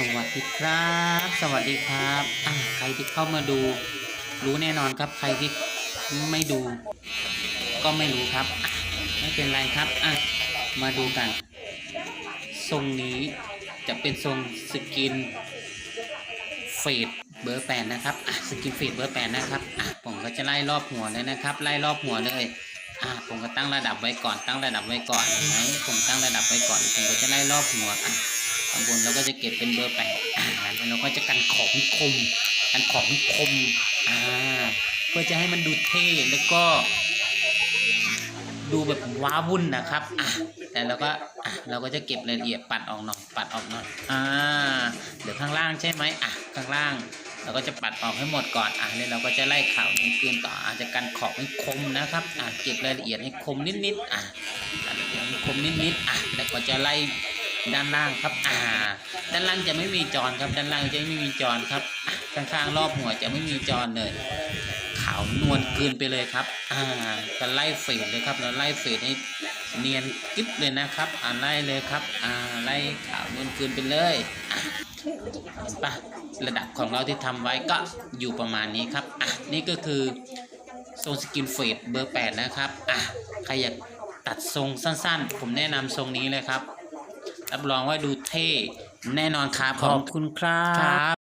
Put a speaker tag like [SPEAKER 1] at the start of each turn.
[SPEAKER 1] สวัสดีครับ สวัสดีครับอะใครที่เข้ามาดู รู้แน่นอนครับ ใครที่ไม่ดู ก็ไม่รู้ครับ ไม่เป็นไรครับอะมาดูกัน ทรงนี้จะเป็นทรงสกินเฟดเบอร์แปดนะครับอะสกินเฟดเบอร์แปดนะครับอะผมก็จะไล่รอบหัวเลยนะครับ ไล่รอบหัวเลยอะผมก็ตั้งระดับไว้ก่อน ตั้งระดับไว้ก่อนเห็นไหมผมตั้งระดับไว้ก่อน ผมก็จะไล่รอบหัวอะ ข้างบนเราก็จะเก็บเป็นเบอร์แปดแล้วเราก็จะกันของคม กันของคม อ่า เพื่อจะให้มันดูเท่แล้วก็ ดูแบบว้าวุ่นนะครับ อะ แต่เราก็อะเราก็จะเก็บรายละเอียดปัดออกหน่อย ปัดออกหน่อย อ่า เดี๋ยวข้างล่างใช่ไหมอะ ข้างล่างเราก็จะปัดออกให้หมดก่อน อะแล้วเราก็จะไล่ข่าวนี้คืนต่อ อาจจะกันขอบให้คมนะครับ อะ เก็บรายละเอียดให้คมนิดๆ อะ กันรายละเอียดให้คมนิดๆ อะ แล้วก็จะไล่ ด้านล่างครับ อ่า ด้านล่างจะไม่มีจรครับ ด้านล่างจะไม่มีจรครับ ข้างๆรอบหัวจะไม่มีจรเลย ขาวนวลเกินไปเลยครับ อ่าก็ไล่เฟดเลยครับ เราไล่เฟดให้เนียนกิ๊บเลยนะครับ อ่าไล่เลยครับ อ่า ไล่ขาวนวลเกินไปเลยปะระดับของเราที่ทำไว้ก็อยู่ประมาณนี้ครับ อะ นี่ก็คือโซนสกินเฟดเบอร์ 8 นะครับ อะ ใครอยากตัดทรงสั้นๆ ผมแนะนำทรงนี้เลยครับ รับรองว่าดูเท่แน่นอนครับขอบคุณครับ